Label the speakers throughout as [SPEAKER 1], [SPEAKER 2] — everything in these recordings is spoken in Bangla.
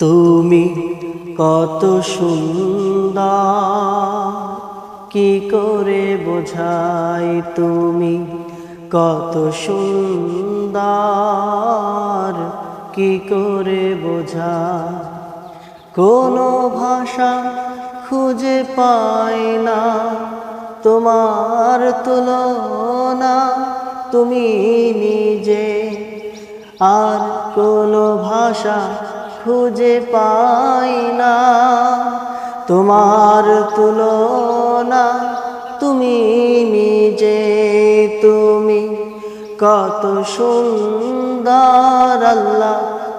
[SPEAKER 1] তুমি কত সুন্দর, কি করে বোঝাই তুমি কত সুন্দর, কি করে বোঝা কোনো ভাষা খুঁজে পাই না, তোমার তুলনা তুমি নিজে। আর কোনো ভাষা খুঁজে পাই না। তোমার তুলনা তুমি নিজে, তুমি কত সুন্দর আল্লাহ,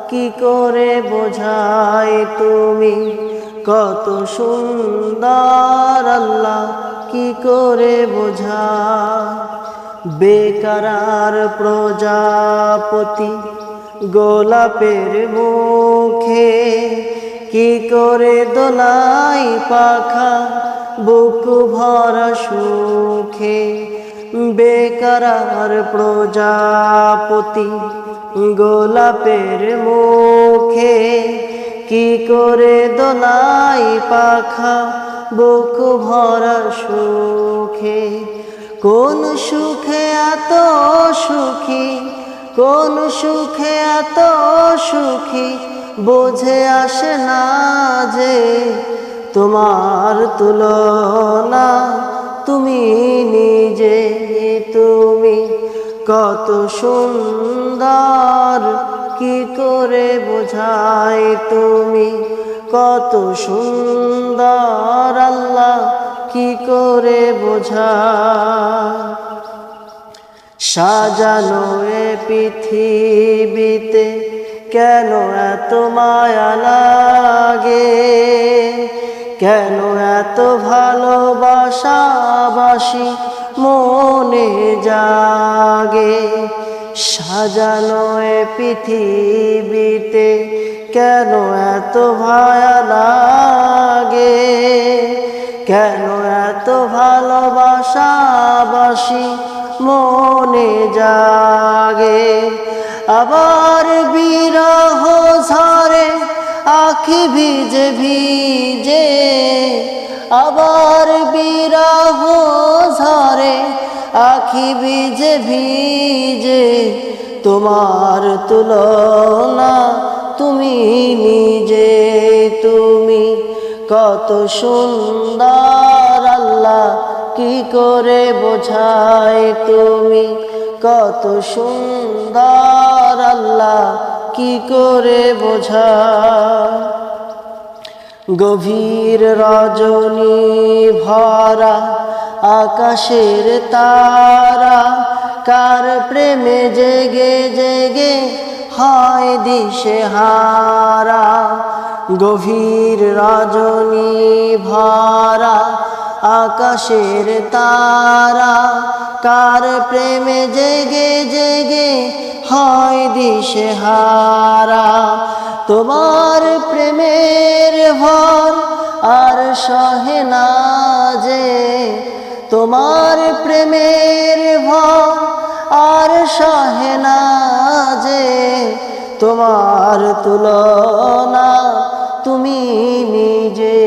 [SPEAKER 1] কি করে বোঝাই তুমি? কত সুন্দর আল্লাহ, কি করে বোঝা বেকারার প্রজাপতি গোলাপের মুখে কি করে দোলাই পাখা? বুক ভরা সুখে বেকারার প্রজাপতি গোলাপের মুখে কি করে দোলাই পাখা? বুক ভরা সুখে কোন সুখে এত সুখী? কোন সুখে এত সুখী? বোঝে আসে না যে তোমার তুলনা তুমি নিজে, তুমি কত সুন্দর। কি করে বোঝাই তুমি কত সুন্দর? আল্লাহ কি করে বোঝা সাজানো এ পৃথিবীতে কেন এত মায়া লাগে? কেন এত ভালোবাসাবাসি মনে জাগে? সাজানো এ পৃথিবীতে কেন এত ভায়া লাগে? কেন এত ভালোবাসাবাসি মনে জাগে। আবার বিরহ ঝরে, আখি ভিজে ভিজে। আবার বিরহ ঝরে, আখি ভিজে ভিজে। তোমার তুলনা তুমি নিজে, তুমি কত সুন্দর আল্লাহ। কি করে বোঝাই তুমি? কত সুন্দর আল্লাহ, কি করে বোঝা গভীর রজনী ভরা আকাশের তারা, কার প্রেমে জেগে জেগে হয় দিশে হারা? গভীর রজনী ভরা আকাশের তারা, কার প্রেমে জেগে জেগে হয় দিশে হারা তোমার প্রেমের ভর আর সহে না যে, তোমার প্রেমের ভর আর সহে না যে, তোমার তুলনা তুমি নিজে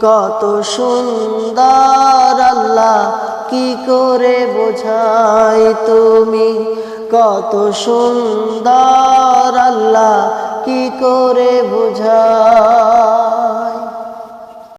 [SPEAKER 1] কত সুন্দর আল্লাহ কি করে বোঝাই তুমি? কত সুন্দর আল্লাহ কি করে বোঝা